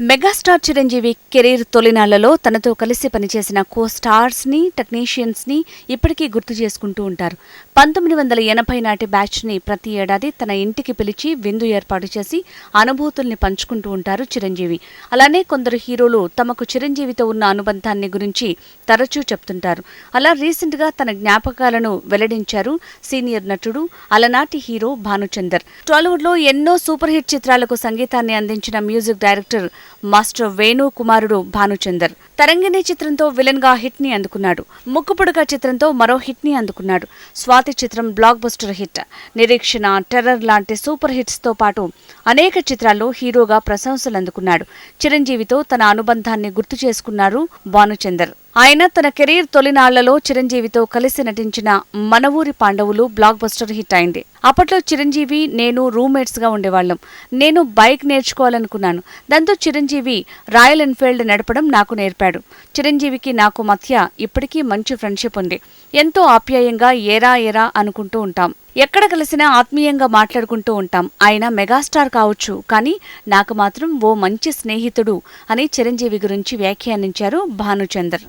Megastar Chiranjeevi career తొలినాళ్ళలో తనతో కలిసి పనిచేసిన కో స్టార్స్ని టెక్నీషియన్స్ని ఇప్పటికీ గుర్తు చేసుకుంటూ ఉంటారు. పంతొమ్మిది వందల ఎనభై నాటి బ్యాచ్ని ప్రతి ఏడాది తన ఇంటికి పిలిచి విందు ఏర్పాటు చేసి అనుభూతుల్ని పంచుకుంటూ ఉంటారు చిరంజీవి. అలానే కొందరు హీరోలు తమకు చిరంజీవితో ఉన్న అనుబంధాన్ని గురించి తరచూ చెప్తుంటారు. అలా రీసెంట్గా తన జ్ఞాపకాలను వెల్లడించారు సీనియర్ నటుడు అలనాటి హీరో భానుచందర్. టాలీవుడ్లో ఎన్నో సూపర్ హిట్ చిత్రాలకు సంగీతాన్ని అందించిన మ్యూజిక్ డైరెక్టర్ మాస్టర్ వేణు కుమారుడు భానుచందర్. తరంగిణి చిత్రంతో విలన్గా హిట్ని అందుకున్నాడు. ముక్కుపుడుగా చిత్రంతో మరో హిట్ని అందుకున్నాడు. స్వాతి చిత్రం blockbuster hit. Nireekshana terror లాంటి సూపర్ హిట్స్తో పాటు అనేక చిత్రాల్లో హీరోగా ప్రశంసలు అందుకున్నాడు చిరంజీవితో తన అనుబంధాన్ని గుర్తు చేసుకున్నారు భానుచందర్. ఆయన తన కెరీర్ తొలినాళ్ళలో చిరంజీవితో కలిసి నటించిన మనవూరి పాండవులు బ్లాక్ బస్టర్ హిట్ అయింది. అప్పట్లో చిరంజీవి నేను రూమ్మేట్స్గా ఉండేవాళ్ళం. నేను బైక్ నేర్చుకోవాలనుకున్నాను. దాంతో చిరంజీవి రాయల్ ఎన్ఫీల్డ్ నడపడం నాకు నేర్పాడు. చిరంజీవికి నాకు మధ్య ఇప్పటికీ మంచి ఫ్రెండ్షిప్ ఉంది. ఎంతో ఆప్యాయంగా ఏరా ఏరా అనుకుంటూ ఉంటాం. ఎక్కడ కలిసినా ఆత్మీయంగా మాట్లాడుకుంటూ ఉంటాం. ఆయన మెగాస్టార్ కావచ్చు కానీ నాకు మాత్రం ఓ మంచి స్నేహితుడు అని చిరంజీవి గురించి వ్యాఖ్యానించారు భానుచందర్.